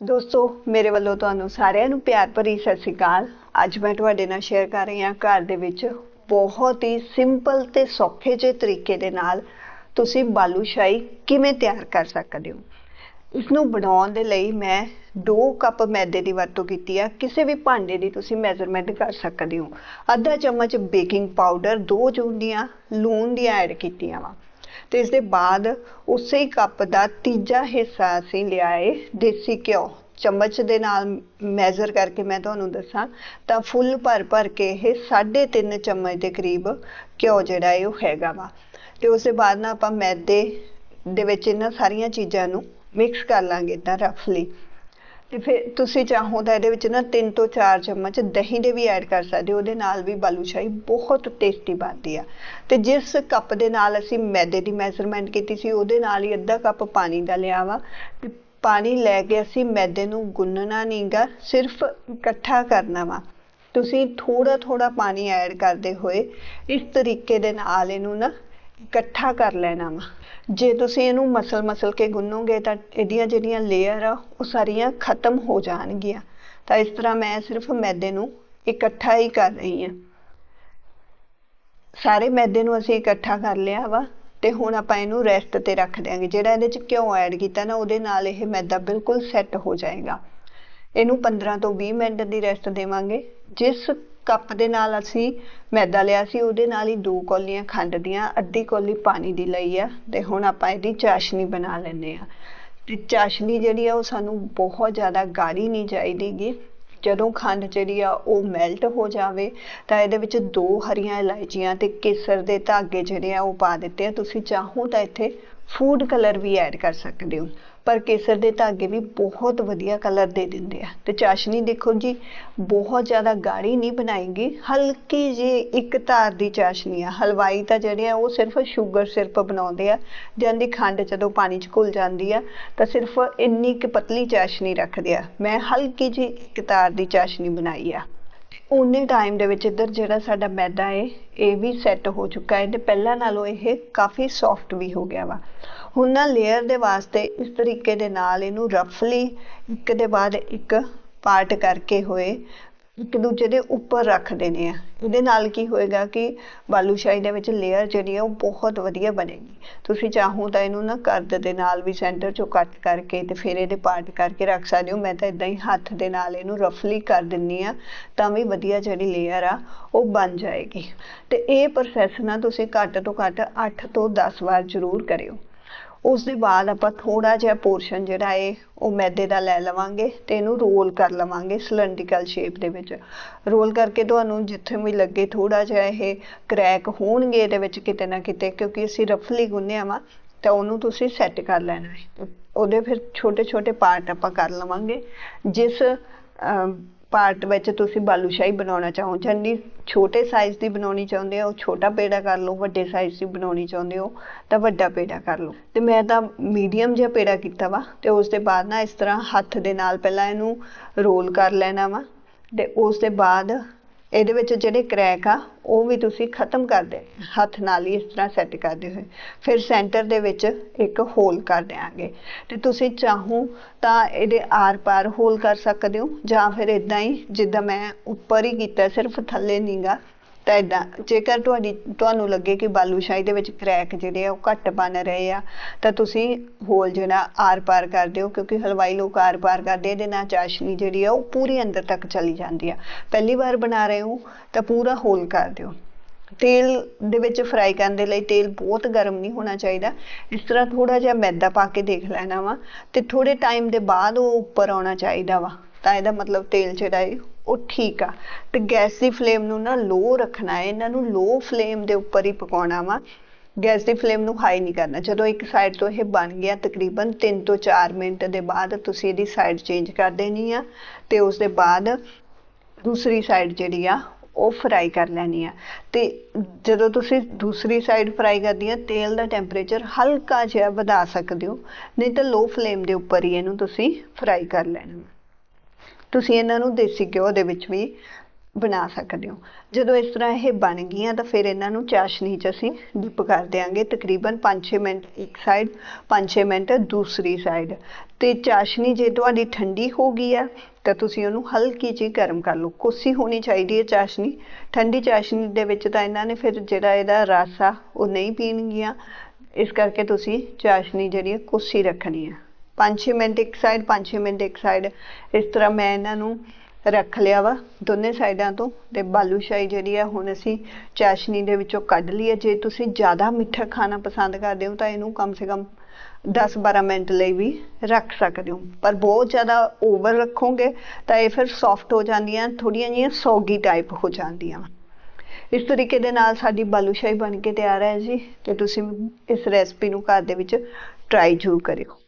ਦੋਸਤੋ, ਮੇਰੇ ਵੱਲੋਂ ਤੁਹਾਨੂੰ ਸਾਰਿਆਂ ਨੂੰ ਪਿਆਰ ਭਰੀ ਸਤਿ ਸ਼੍ਰੀ ਅਕਾਲ। ਅੱਜ ਮੈਂ ਤੁਹਾਡੇ ਨਾਲ ਸ਼ੇਅਰ ਕਰ ਰਹੀ ਹਾਂ ਘਰ ਦੇ ਵਿੱਚ ਬਹੁਤ ਹੀ ਸਿੰਪਲ ਤੇ ਸੌਖੇ ਜਿਹੇ ਤਰੀਕੇ ਦੇ ਨਾਲ ਤੁਸੀਂ ਬਾਲੂ ਸ਼ਾਹੀ ਕਿਵੇਂ ਤਿਆਰ ਕਰ ਸਕਦੇ ਹੋ। ਇਸ ਨੂੰ ਬਣਾਉਣ ਦੇ ਲਈ ਮੈਂ 2 ਕੱਪ ਮੈਦੇ ਦੀ ਵਰਤੋਂ ਕੀਤੀ ਆ। ਕਿਸੇ ਵੀ ਭਾਂਡੇ ਦੀ ਤੁਸੀਂ ਮੈਜ਼ਰਮੈਂਟ ਕਰ ਸਕਦੇ ਹੋ। ਅੱਧਾ ਚਮਚ ਬੇਕਿੰਗ ਪਾਊਡਰ 2 ਚੂੰਡੀਆਂ ਲੂਣ ਦੀਆਂ ਐਡ ਕੀਤੀਆਂ ਵਾ। ਤੇ ਇਸ ਦੇ ਬਾਅਦ ਉਸੇ ਹੀ ਕੱਪ ਦਾ ਤੀਜਾ ਹਿੱਸਾ ਅਸੀਂ ਲਿਆ ਏ ਦੇਸੀ ਘਿਓ। ਚਮਚ ਦੇ ਨਾਲ ਮੈਜ਼ਰ ਕਰਕੇ ਮੈਂ ਤੁਹਾਨੂੰ ਦੱਸਾਂ, ਤਾਂ ਫੁੱਲ ਭਰ ਭਰ ਕੇ ਇਹ 3.5 ਚਮਚ ਦੇ ਕਰੀਬ ਘਿਓ ਜਿਹੜਾ ਹੈ ਉਹ ਹੈਗਾ ਵਾ। ਤੇ ਉਸ ਦੇ ਬਾਅਦ ਨਾ ਆਪਾਂ ਮੈਦੇ ਦੇ ਵਿੱਚ ਇਹਨਾਂ ਸਾਰੀਆਂ ਚੀਜ਼ਾਂ ਨੂੰ ਮਿਕਸ ਕਰ ਲਾਂਗੇ ਤਾਂ ਰਫਲੀ ਤੇ ਫਿਰ ਤੁਸੀਂ ਚਾਹੋ ਤਾਂ ਇਹਦੇ ਵਿੱਚ ਨਾ 3 ਤੋਂ 4 ਚਮਚ ਦਹੀਂ ਦੇ ਵੀ ਐਡ ਕਰ ਸਕਦੇ ਹੋ, ਉਹਦੇ ਨਾਲ ਵੀ ਬਾਲੂਸ਼ਾਹੀ ਬਹੁਤ ਟੇਸਟੀ ਬਣਦੀ ਆ। ਤੇ ਜਿਸ ਕੱਪ ਦੇ ਨਾਲ ਅਸੀਂ ਮੈਦੇ ਦੀ ਮੈਜ਼ਰਮੈਂਟ ਕੀਤੀ ਸੀ, ਉਹਦੇ ਨਾਲ ਹੀ ਅੱਧਾ ਕੱਪ ਪਾਣੀ ਦਾ ਲਿਆ ਵਾ। ਤੇ ਪਾਣੀ ਲੈ ਕੇ ਅਸੀਂ ਮੈਦੇ ਨੂੰ ਗੁੰਨਣਾ ਨਹੀਂਗਾ, ਸਿਰਫ ਇਕੱਠਾ ਕਰਨਾ ਵਾ। ਤੁਸੀਂ ਥੋੜਾ ਥੋੜਾ ਪਾਣੀ ਐਡ ਕਰਦੇ ਹੋਏ ਇਸ ਤਰੀਕੇ ਦੇ ਨਾਲ ਇਹਨੂੰ ਨਾ ਇਕੱਠਾ ਕਰ ਲੈਣਾ ਵਾ। ਜੇ ਤੁਸੀਂ ਇਹਨੂੰ ਮਸਲ ਮਸਲ ਕੇ ਗੁੰਨੋਗੇ ਤਾਂ ਇਹਦੀਆਂ ਜਿਹੜੀਆਂ ਲੇਅਰ ਆ, ਉਹ ਸਾਰੀਆਂ ਖਤਮ ਹੋ ਜਾਣਗੀਆਂ। ਤਾਂ ਇਸ ਤਰ੍ਹਾਂ ਮੈਂ ਸਿਰਫ ਮੈਦੇ ਨੂੰ ਇਕੱਠਾ ਹੀ ਕਰ ਰਹੀ ਹਾਂ। ਸਾਰੇ ਮੈਦੇ ਨੂੰ ਅਸੀਂ ਇਕੱਠਾ ਕਰ ਲਿਆ ਵਾ ਤੇ ਹੁਣ ਆਪਾਂ ਇਹਨੂੰ ਰੈਸਟ ਤੇ ਰੱਖ ਦਿਆਂਗੇ। ਜਿਹੜਾ ਇਹਦੇ ਚ ਘਿਓ ਐਡ ਕੀਤਾ ਨਾ, ਉਹਦੇ ਨਾਲ ਇਹ ਮੈਦਾ ਬਿਲਕੁਲ ਸੈੱਟ ਹੋ ਜਾਏਗਾ। ਇਹਨੂੰ 15 ਤੋਂ 20 ਮਿੰਟ ਦੀ ਰੈਸਟ ਦੇਵਾਂਗੇ। ਜਿਸ ਕੱਪ ਦੇ ਨਾਲ ਅਸੀਂ ਮੈਦਾ ਲਿਆ ਸੀ, ਉਹਦੇ ਨਾਲ ਹੀ ਦੋ ਕੌਲੀਆਂ ਖੰਡ ਦੀਆਂ, ਅੱਧੀ ਕੌਲੀ ਪਾਣੀ ਦੀ ਲਈ ਆ ਤੇ ਹੁਣ ਆਪਾਂ ਇਹਦੀ ਚਾਸ਼ਨੀ ਬਣਾ ਲੈਂਦੇ ਆ ਤੇ ਚਾਸ਼ਨੀ ਜਿਹੜੀ ਆ, ਉਹ ਸਾਨੂੰ ਬਹੁਤ ਜ਼ਿਆਦਾ ਗਾੜੀ ਨਹੀਂ ਚਾਹੀਦੀਗੀ। ਜਦੋਂ ਖੰਡ ਜਿਹੜੀ ਆ, ਉਹ ਮੈਲਟ ਹੋ ਜਾਵੇ, ਤਾਂ ਇਹਦੇ ਵਿੱਚ ਦੋ ਹਰੀਆਂ ਇਲਾਇਚੀਆਂ ਤੇ ਕੇਸਰ ਦੇ ਧਾਗੇ ਜਿਹੜੇ ਆ, ਉਹ ਪਾ ਦਿੱਤੇ ਆ। ਤੁਸੀਂ ਚਾਹੋ ਤਾਂ ਇੱਥੇ ਫੂਡ ਕਲਰ ਵੀ ਐਡ ਕਰ ਸਕਦੇ ਹੋ। ਪਰ ਕੇਸਰ ਦੇ ਧਾਗੇ ਵੀ ਬਹੁਤ ਵਧੀਆ ਕਲਰ ਦੇ ਦਿੰਦੇ ਆ। ਤੇ ਚਾਸ਼ਨੀ ਦੇਖੋ ਜੀ, ਬਹੁਤ ਜ਼ਿਆਦਾ ਗਾੜੀ ਨਹੀਂ ਬਣਾਏਗੀ, ਹਲਕੀ ਜੀ ਇੱਕ ਧਾਰ ਦੀ ਚਾਸ਼ਨੀ ਆ। ਹਲਵਾਈ ਤਾਂ ਜਿਹੜੇ ਆ, ਉਹ ਸਿਰਫ ਸ਼ੂਗਰ ਸਿਰਪ ਬਣਾਉਂਦੇ ਆ। ਜਾਂਦੀ ਖੰਡ ਜਦੋਂ ਪਾਣੀ 'ਚ ਘੁਲ ਜਾਂਦੀ ਆ, ਤਾਂ ਸਿਰਫ ਇੰਨੀ ਕਿ ਪਤਲੀ ਚਾਸ਼ਨੀ ਰੱਖਦੇ ਆ। ਮੈਂ ਹਲਕੀ ਜੀ ਇੱਕ ਧਾਰ ਦੀ ਚਾਸ਼ਨੀ ਬਣਾਈ ਆ। ਉਨੇ ਟਾਈਮ ਦੇ ਵਿੱਚ ਇੱਧਰ ਜਿਹੜਾ ਸਾਡਾ ਮੈਦਾ ਹੈ ਇਹ ਵੀ ਸੈੱਟ ਹੋ ਚੁੱਕਾ ਹੈ ਤੇ ਪਹਿਲਾਂ ਨਾਲੋਂ ਇਹ ਕਾਫੀ ਸੌਫਟ ਵੀ ਹੋ ਗਿਆ ਵਾ। ਹੁਣ ਨਾ ਲੇਅਰ ਦੇ ਵਾਸਤੇ ਇਸ ਤਰੀਕੇ ਦੇ ਨਾਲ ਇਹਨੂੰ ਰਫਲੀ ਇੱਕ ਦੇ ਬਾਅਦ ਇੱਕ ਪਾਰਟ ਕਰਕੇ ਹੋਏ। ਇੱਕ ਦੂਜੇ ਦੇ ਉੱਪਰ ਰੱਖ ਦੇਣੇ ਆ। ਇਹਦੇ ਨਾਲ ਕੀ ਹੋਏਗਾ ਕਿ ਬਾਲੂਸ਼ਾਹੀ ਦੇ ਵਿੱਚ ਲੇਅਰ ਜਿਹੜੀ ਆ ਉਹ ਬਹੁਤ ਵਧੀਆ ਬਣੇਗੀ। ਤੁਸੀਂ ਚਾਹੋ ਤਾਂ ਇਹਨੂੰ ਨਾ ਕਰਦ ਦੇ ਨਾਲ ਵੀ ਸੈਂਟਰ ਚੋਂ ਕੱਟ ਕਰਕੇ ਤੇ ਫਿਰ ਇਹਦੇ ਪਾਰਟ ਕਰਕੇ ਰੱਖ ਸਕਦੇ ਹੋ। ਮੈਂ ਤਾਂ ਇਦਾਂ ਹੀ ਹੱਥ ਦੇ ਨਾਲ ਇਹਨੂੰ ਰਫਲੀ ਕਰ ਦਿੰਨੀ ਆ, ਤਾਂ ਵੀ ਵਧੀਆ ਜਿਹੜੀ ਲੇਅਰ ਆ, ਉਹ ਬਣ ਜਾਏਗੀ। ਤੇ ਇਹ ਪ੍ਰੋਸੈਸ ਨਾ ਤੁਸੀਂ ਘੱਟ ਤੋਂ ਘੱਟ 8 ਤੋਂ 10 ਵਾਰ ਜ਼ਰੂਰ ਕਰਿਓ। ਉਸ ਦੇ ਬਾਅਦ ਆਪਾਂ ਥੋੜਾ ਜਿਹਾ ਪੋਰਸ਼ਨ ਜਿਹੜਾ ਹੈ ਉਹ ਮੈਦੇ ਦਾ ਲੈ ਲਵਾਂਗੇ ਤੇ ਇਹਨੂੰ ਰੋਲ ਕਰ ਲਵਾਂਗੇ ਸਿਲੰਡਰੀਕਲ ਸ਼ੇਪ ਦੇ ਵਿੱਚ। ਰੋਲ ਕਰਕੇ ਤੁਹਾਨੂੰ ਜਿੱਥੇ ਵੀ ਲੱਗੇ ਥੋੜਾ ਜਿਹਾ ਇਹ ਕ੍ਰੈਕ ਹੋਣਗੇ ਇਹਦੇ ਵਿੱਚ ਕਿਤੇ ਨਾ ਕਿਤੇ, ਕਿਉਂਕਿ ਅਸੀਂ ਰਫਲੀ ਗੁੰਨਿਆ ਵਾ, ਤਾਂ ਉਹਨੂੰ ਤੁਸੀਂ ਸੈੱਟ ਕਰ ਲੈਣਾ ਹੈ ਉਹਦੇ ਫਿਰ ਛੋਟੇ ਛੋਟੇ ਪਾਰਟ ਆਪਾਂ ਕਰ ਲਵਾਂਗੇ। ਜਿਸ ਪਾਰਟ ਵਿੱਚ ਤੁਸੀਂ ਬਾਲੂਸ਼ਾਹੀ ਬਣਾਉਣਾ ਚਾਹੋ, ਜਿੰਨੀ ਛੋਟੇ ਸਾਈਜ਼ ਦੀ ਬਣਾਉਣੀ ਚਾਹੁੰਦੇ ਹੋ, ਛੋਟਾ ਪੇੜਾ ਕਰ ਲਓ, ਵੱਡੇ ਸਾਈਜ਼ ਦੀ ਬਣਾਉਣੀ ਚਾਹੁੰਦੇ ਹੋ, ਤਾਂ ਵੱਡਾ ਪੇੜਾ ਕਰ ਲਓ। ਤੇ ਮੈਂ ਤਾਂ ਮੀਡੀਅਮ ਜਿਹਾ ਪੇੜਾ ਕੀਤਾ ਵਾ, ਤੇ ਉਸ ਦੇ ਬਾਅਦ ਨਾ ਇਸ ਤਰ੍ਹਾਂ ਹੱਥ ਦੇ ਨਾਲ ਪਹਿਲਾਂ ਇਹਨੂੰ ਰੋਲ ਕਰ ਲੈਣਾ ਵਾ, ਤੇ ਉਸ ਦੇ ਬਾਅਦ ਇਹਦੇ ਵਿੱਚ ਜਿਹੜੇ ਕਰੈਕ ਆ, ਉਹ ਵੀ ਤੁਸੀਂ ਖਤਮ ਕਰ ਦੇ ਹੱਥ ਨਾਲ ਹੀ ਇਸ ਤਰ੍ਹਾਂ ਸੈੱਟ ਕਰਦੇ ਹੋਏ ਫਿਰ ਸੈਂਟਰ ਦੇ ਵਿੱਚ ਇੱਕ ਹੋਲ ਕਰ ਦਿਆਂਗੇ। ਤੇ ਤੁਸੀਂ ਚਾਹੋ ਤਾਂ ਇਹਦੇ ਆਰ-ਪਾਰ ਹੋਲ ਕਰ ਸਕਦੇ ਹੋ ਜਾਂ ਫਿਰ ਇਦਾਂ ਹੀ ਜਿੱਦਾਂ ਮੈਂ ਉੱਪਰ ਹੀ ਕੀਤਾ, ਸਿਰਫ ਥੱਲੇ ਨਹੀਂਗਾ ਤਾਂ ਇਦਾਂ ਜੇਕਰ ਤੁਹਾਡੀ, ਤੁਹਾਨੂੰ ਲੱਗੇ ਕਿ ਬਾਲੂਸ਼ਾਹੀ ਦੇ ਵਿੱਚ ਕਰੈਕ ਜਿਹੜੇ ਆ, ਉਹ ਘੱਟ ਬਣ ਰਹੇ ਆ, ਤਾਂ ਤੁਸੀਂ ਹੋਲ ਜਿਹੜਾ ਆਰ-ਪਾਰ ਕਰ ਦਿਓ ਕਿਉਂਕਿ ਹਲਵਾਈ ਲੋਕ ਆਰ-ਪਾਰ ਕਰਦੇ ਇਹਦੇ ਨਾਲ ਚਾਸ਼ਨੀ ਜਿਹੜੀ ਆ, ਉਹ ਪੂਰੀ ਅੰਦਰ ਤੱਕ ਚਲੀ ਜਾਂਦੀ ਆ। ਪਹਿਲੀ ਵਾਰ ਬਣਾ ਰਹੇ ਹੋ, ਤਾਂ ਪੂਰਾ ਹੋਲ ਕਰ ਦਿਓ। ਤੇਲ ਦੇ ਵਿੱਚ ਫਰਾਈ ਕਰਨ ਦੇ ਲਈ ਤੇਲ ਬਹੁਤ ਗਰਮ ਨਹੀਂ ਹੋਣਾ ਚਾਹੀਦਾ। ਇਸ ਤਰ੍ਹਾਂ ਥੋੜਾ ਜਿਹਾ ਮੈਦਾ ਪਾ ਕੇ ਦੇਖ ਲੈਣਾ ਵਾ, ਤੇ ਥੋੜੇ ਟਾਈਮ ਦੇ ਬਾਅਦ ਉਹ ਉੱਪਰ ਆਉਣਾ ਚਾਹੀਦਾ ਵਾ। ਤਾਂ ਇਹਦਾ ਮਤਲਬ ਤੇਲ ਜਿਹੜਾ ਹੈ ਉਹ ਠੀਕ ਆ। ਤੇ ਗੈਸ ਦੀ ਫਲੇਮ ਨੂੰ ਨਾ ਲੋ ਰੱਖਣਾ ਹੈ ਇਹਨਾਂ ਨੂੰ ਲੋ ਫਲੇਮ ਦੇ ਉੱਪਰ ਹੀ ਪਕਾਉਣਾ ਵਾ। ਗੈਸ ਦੀ ਫਲੇਮ ਨੂੰ ਹਾਈ ਨਹੀਂ ਕਰਨਾ। ਜਦੋਂ ਇੱਕ ਸਾਈਡ ਤੋਂ ਇਹ ਬਣ ਗਿਆ ਤਕਰੀਬਨ 3 ਤੋਂ 4 ਮਿੰਟ ਦੇ ਬਾਅਦ ਤੁਸੀਂ ਇਹਦੀ ਸਾਈਡ ਚੇਂਜ ਕਰ ਦੇਣੀ ਆ ਤੇ ਉਸ ਦੇ ਬਾਅਦ ਦੂਸਰੀ ਸਾਈਡ ਜਿਹੜੀ ਆ, ਉਹ ਫਰਾਈ ਕਰ ਲੈਣੀ ਆ। ਤੇ ਜਦੋਂ ਤੁਸੀਂ ਦੂਸਰੀ ਸਾਈਡ ਫਰਾਈ ਕਰਦੀ ਆ, ਤੇਲ ਦਾ ਟੈਂਪਰੇਚਰ ਹਲਕਾ ਜਿਹਾ ਵਧਾ ਸਕਦੇ ਹੋ, ਨਹੀਂ ਤਾਂ ਲੋ ਫਲੇਮ ਦੇ ਉੱਪਰ ਹੀ ਇਹਨੂੰ ਤੁਸੀਂ ਫਰਾਈ ਕਰ ਲੈਣਾ। ਤੁਸੀਂ ਇਹਨਾਂ ਨੂੰ ਦੇਸੀ ਘਿਓ ਦੇ ਵਿੱਚ ਵੀ ਬਣਾ ਸਕਦੇ ਹੋ। ਜਦੋਂ ਇਸ ਤਰ੍ਹਾਂ ਇਹ ਬਣ ਗਈਆਂ ਤਾਂ ਫਿਰ ਇਹਨਾਂ ਨੂੰ ਚਾਸ਼ਨੀ 'ਚ ਅਸੀਂ ਡਿਪ ਕਰ ਦਿਆਂਗੇ। ਤਕਰੀਬਨ 5-6 ਮਿੰਟ ਇੱਕ ਸਾਈਡ 5-6 ਮਿੰਟ ਦੂਸਰੀ ਸਾਈਡ ਤੇ ਚਾਸ਼ਨੀ ਜੇ ਤੁਹਾਡੀ ਠੰਡੀ ਹੋ ਗਈ ਆ, ਤਾਂ ਤੁਸੀਂ ਉਹਨੂੰ ਹਲਕੀ ਜਿਹੀ ਗਰਮ ਕਰ ਲਓ। ਕੋਸੀ ਹੋਣੀ ਚਾਹੀਦੀ ਹੈ ਚਾਸ਼ਨੀ। ਠੰਡੀ ਚਾਸ਼ਨੀ ਦੇ ਵਿੱਚ ਤਾਂ ਇਹਨਾਂ ਨੇ ਫਿਰ ਜਿਹੜਾ ਇਹਦਾ ਰਸ ਆ ਉਹ ਨਹੀਂ ਪੀਣਗੀਆਂ। ਇਸ ਕਰਕੇ ਤੁਸੀਂ ਚਾਸ਼ਨੀ ਜਿਹੜੀ ਕੋਸੀ ਰੱਖਣੀ ਹੈ। 5-6 ਮਿੰਟ ਇੱਕ ਸਾਈਡ 5-6 ਮਿੰਟ ਇੱਕ ਸਾਈਡ ਇਸ ਤਰ੍ਹਾਂ ਮੈਂ ਇਹਨਾਂ ਨੂੰ ਰੱਖ ਲਿਆ ਵਾ ਦੋਨੇ ਸਾਈਡਾਂ ਤੋਂ ਤੇ ਬਾਲੂਸ਼ਾਹੀ ਜਿਹੜੀ ਆ, ਹੁਣ ਅਸੀਂ ਚਾਸ਼ਨੀ ਦੇ ਵਿੱਚੋਂ ਕੱਢ ਲਈ ਹੈ ਜੇ ਤੁਸੀਂ ਜ਼ਿਆਦਾ ਮਿੱਠਾ ਖਾਣਾ ਪਸੰਦ ਕਰਦੇ ਹੋ ਤਾਂ ਇਹਨੂੰ ਕਮ ਸੇ ਕਮ 10-12 ਮਿੰਟ ਲਈ ਵੀ ਰੱਖ ਸਕਦੇ ਹੋ। ਪਰ ਬਹੁਤ ਜ਼ਿਆਦਾ ਓਵਰ ਰੱਖੋਗੇ ਤਾਂ ਇਹ ਫਿਰ ਸੌਫਟ ਹੋ ਜਾਂਦੀਆਂ ਥੋੜੀਆਂ ਜਿਹੀਆਂ ਸੌਗੀ ਟਾਈਪ ਹੋ ਜਾਂਦੀਆਂ ਇਸ ਤਰੀਕੇ ਦੇ ਨਾਲ ਸਾਡੀ ਬਾਲੂਸ਼ਾਹੀ ਬਣ ਕੇ ਤਿਆਰ ਹੈ ਜੀ ਤੇ ਤੁਸੀਂ ਇਸ ਰੈਸਪੀ ਨੂੰ ਘਰ ਦੇ ਵਿੱਚ ਟਰਾਈ ਜ਼ਰੂਰ ਕਰਿਓ।